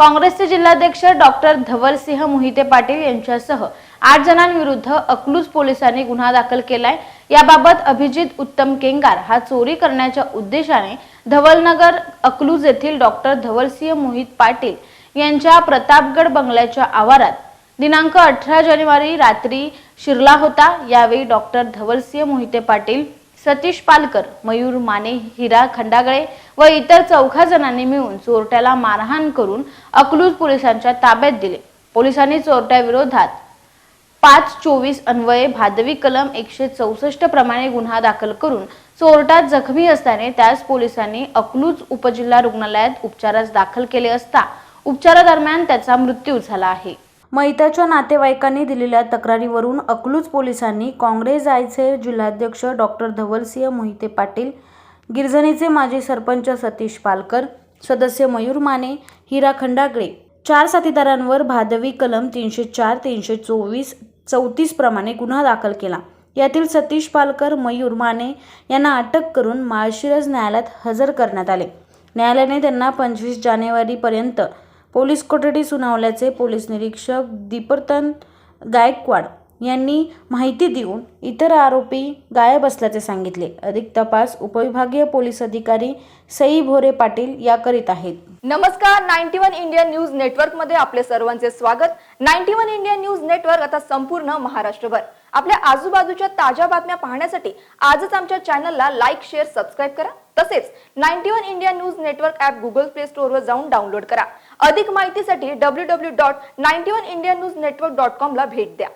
काँग्रेसचे जिल्हाध्यक्ष डॉक्टर धवलसिंह मोहिते पाटील यांच्यासह आठ जणांविरुद्ध अकलूज पोलिसांनी गुन्हा दाखल केलाय. याबाबत अभिजित उत्तम केंगार हा चोरी करण्याच्या उद्देशाने धवलनगर अकलूज येथील डॉक्टर धवलसिंह मोहित पाटील यांच्या प्रतापगड बंगल्याच्या आवारात दिनांक अठरा जानेवारी रात्री शिरला होता. यावेळी डॉक्टर धवलसिंह मोहिते पाटील सतीश पालकर मयूर माने हिरा खंडागळे व इतर चौघा जणांनी मिळून चोरट्याला मारहाण करून अकलूज पोलिसांच्या ताब्यात दिले. पोलिसांनी चोरट्याविरोधात पाच चोवीस अन्वये भादवी कलम एकशे चौसष्ट प्रमाणे गुन्हा दाखल करून चोरटा जखमी असल्याने त्यास पोलिसांनी अकलूज उपजिल्हा रुग्णालयात उपचारास दाखल केले असता उपचारादरम्यान त्याचा मृत्यू झाला आहे. मैताच्या नातेवाईकांनी दिलेल्या तक्रारीवरून अकलूज पोलिसांनी काँग्रेस जायचे जिल्हाध्यक्ष डॉक्टर धवलसिंह मोहिते पाटील गिरजणीचे माजी सरपंच सतीश पालकर सदस्य मयूर माने हिरा खंडागळे चार साथीदारांवर भादवी कलम तीनशे चार तीनशे चोवीस चौतीस प्रमाणे गुन्हा दाखल केला. यातील सतीश पालकर मयूर माने यांना अटक करून माळशिरज न्यायालयात हजर करण्यात आले. न्यायालयाने त्यांना पंचवीस जानेवारीपर्यंत पोलीस कोठडी सुनावल्याचे पोलीस निरीक्षक दीपर्तन गायकवाड यांनी माहिती देऊन इतर आरोपी गायब असल्याचे सांगितले. अधिक तपास उपविभागीय पोलीस अधिकारी सई भोरे पाटील या करीत आहेत. नमस्कार नाईन्टी वन इंडिया न्यूज नेटवर्कमध्ये आपले सर्वांचे स्वागत. Ninety one India news network आता संपूर्ण महाराष्ट्रभर. आपल्या आजूबाजूच्या ताज्या बातम्या पाहण्यासाठी आजच आमच्या चॅनलला लाईक शेअर सबस्क्राईब करा. तसेच ninety one India news network app Google play स्टोअरवर जाऊन डाउनलोड करा. अधिक माहितीसाठी W W dot ninety one India news network dot कॉमला भेट द्या.